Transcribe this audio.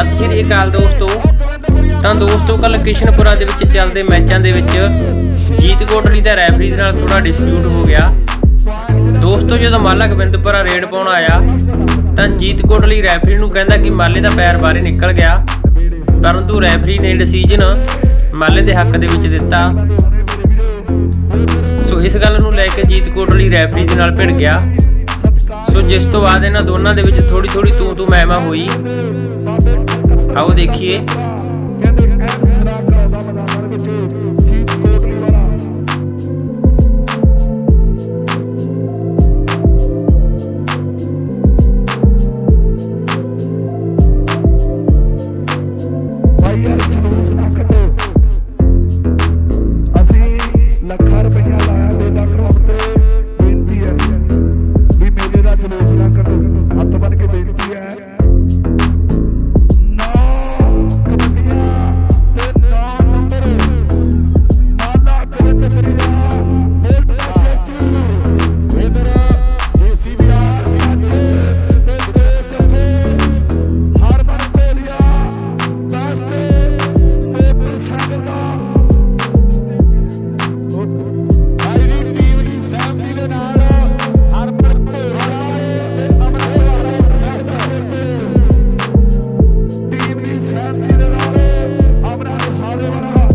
ਸਤਿ ਸ਼੍ਰੀ ਅਕਾਲ ਦੋਸਤੋ। ਤਾਂ ਦੋਸਤੋ ਕੱਲ ਕਿਸ਼ਨਪੁਰਾ ਦੇ ਵਿੱਚ ਚੱਲਦੇ ਮੈਚਾਂ ਦੇ ਵਿੱਚ ਜੀਤ ਕੋਟਲੀ ਦਾ ਰੈਫਰੀ ਦੇ ਨਾਲ ਥੋੜਾ ਡਿਸਪਿਊਟ ਹੋ ਗਿਆ। ਦੋਸਤੋ, ਜਦੋਂ ਮਾਲਾ ਗੋਬਿੰਦਪੁਰਾ ਰੇਡ ਪਾਉਣ ਆਇਆ, ਤਾਂ ਜੀਤ ਕੋਟਲੀ ਰੈਫਰੀ ਨੂੰ ਕਹਿੰਦਾ ਕਿ ਮਾਲੇ ਦਾ ਪੈਰ ਬਾਹਰ ਨਿਕਲ ਗਿਆ। ਪਰੰਤੂ ਰੈਫਰੀ ਨੇ ਡਿਸੀਜਨ ਮਾਲੇ ਦੇ ਹੱਕ ਦੇ ਵਿੱਚ ਦਿੱਤਾ। ਸੋ ਇਸ ਗੱਲ ਨੂੰ ਲੈ ਕੇ ਜੀਤ ਕੋਟਲੀ ਰੈਫਰੀ ਦੇ ਨਾਲ ਭਿੜ ਗਿਆ। ਸੋ ਜਿਸ ਤੋਂ ਬਾਅਦ ਇਹਨਾਂ ਦੋਨਾਂ ਦੇ ਵਿੱਚ ਥੋੜੀ ਥੋੜੀ ਤੂੰ ਤੂੰ ਮੈਂ ਹੋਈ। ao de que